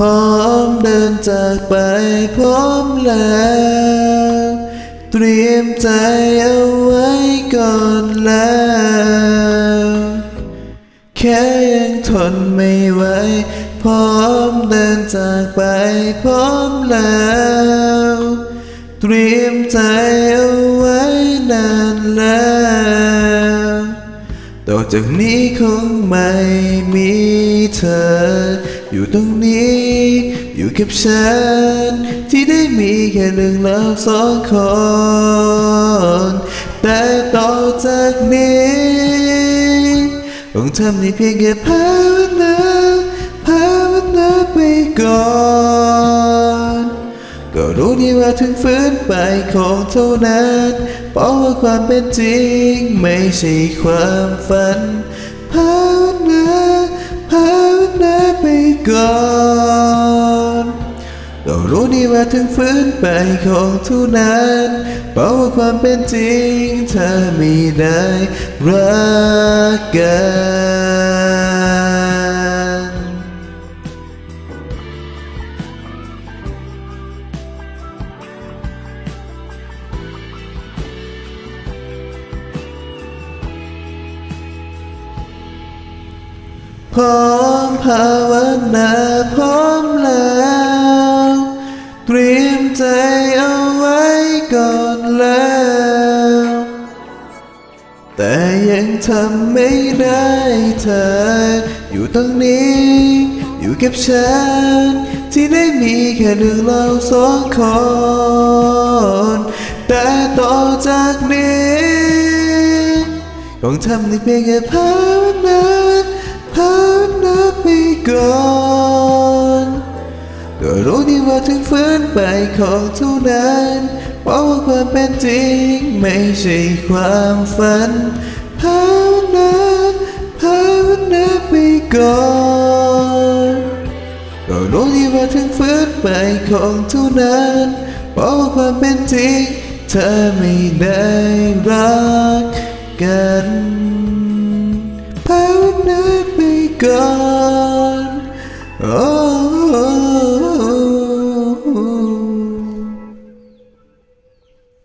พร้อมเดินจากไปพร้อมแล้ว เตรียมใจเอาไว้ก่อนแล้ว แค่ยังทนไม่ไหวพร้อมเดินจากไปพร้อมแล้ว เตรียมใจเอาไว้นานแล้วต่อจากนี้คงไม่มีเธอ อยู่ตรงนี้ อยู่กับฉัน ที่ได้มีแค่เรื่องเราสองคน แต่ต่อจากนี้ต้องทำในเพียงแค่ภาวนาภาวนาไปก่อนก็รู้ดีว่าถึงฟื้นไปของเท่านั้นเพราะว่าความเป็นจริง ไม่ใช่ความฝันภา ไปก่อนก็รู้ดีว่าถึงฟื้นไปของทุนั้นเพราะว่าความเป็นจริงเธอไม่ได้รักกัน พร้อมภาวนาพร้อมแล้ว เตรียมใจเอาไว้ก่อนแล้ว แต่ยังทำไม่ได้เธอ อยู่ตรงนี้ อยู่กับฉัน ที่ได้มีแค่เรื่องเราสองคน แต่ต่อจากนี้ต้องทำในเพียงแค่ภาวนา รู้ดีว่าถึงฟื้นไปของเท่านั้นเพราะว่าความเป็นจริงไม่ใช่ความฝันภาวนาภาวนาไปก่อนก็รู้ดีว่าถึงฟื้นไปของเท่านั้นเพราะว่าความเป็นจริงเธอไม่ได้รักกันภาวนาไปก่อนโอ้